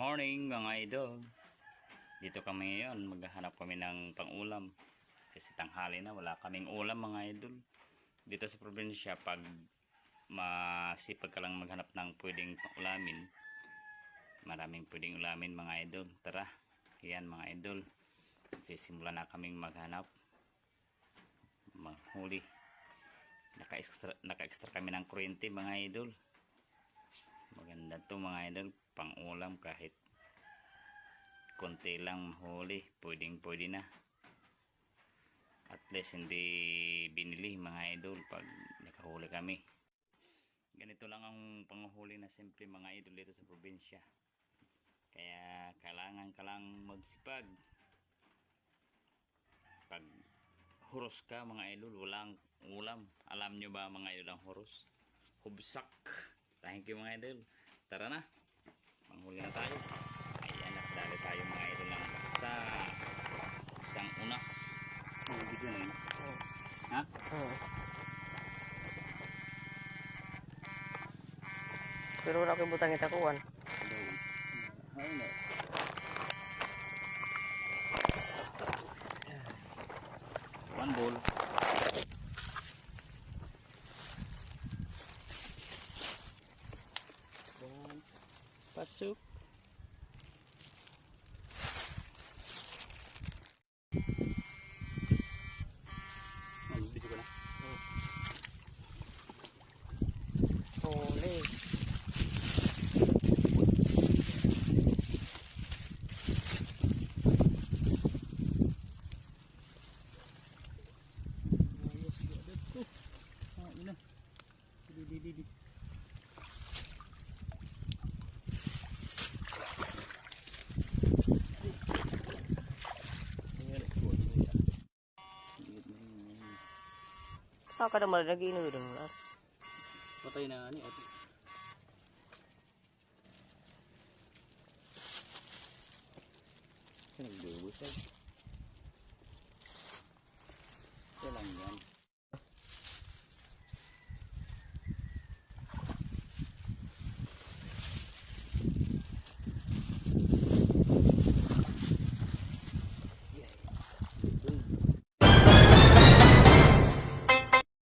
Morning mga idol. Dito kami ngayon, maghahanap kami ng pangulam. Kasi tanghali na, wala kaming ulam mga idol. Dito sa probinsya, pag masipag ka lang maghanap ng pwedeng pangulamin, maraming pwedeng ulamin mga idol. Tara, yan mga idol. Sisimula na kaming maghanap. Manghuli. Naka-extra, naka-extra kami ng kuryente mga idol. Maganda to mga idol, pang ulam kahit konti lang mahuli, pwedeng pwede na. At least hindi binili mga idol pag nakahuli kami. Ganito lang ang panghuli na simple mga idol dito sa probinsya. Kaya kailangan ka lang magsipag. Pag huros ka mga idol, walang ulam. Alam nyo ba mga idol ang huros? Hubsak. Thank you mga idol. Tara na. Na tayo. Ayan, nakadali tayo mga idol ng sa isang unas. Oh, dito na. Ha? Oo. Pero wala kang butang itakuan. Ayun na. One bowl. One. boleh Sao kadang balik lagi ini udah mulai. Patay na ni at nagbubusan? Lang yan.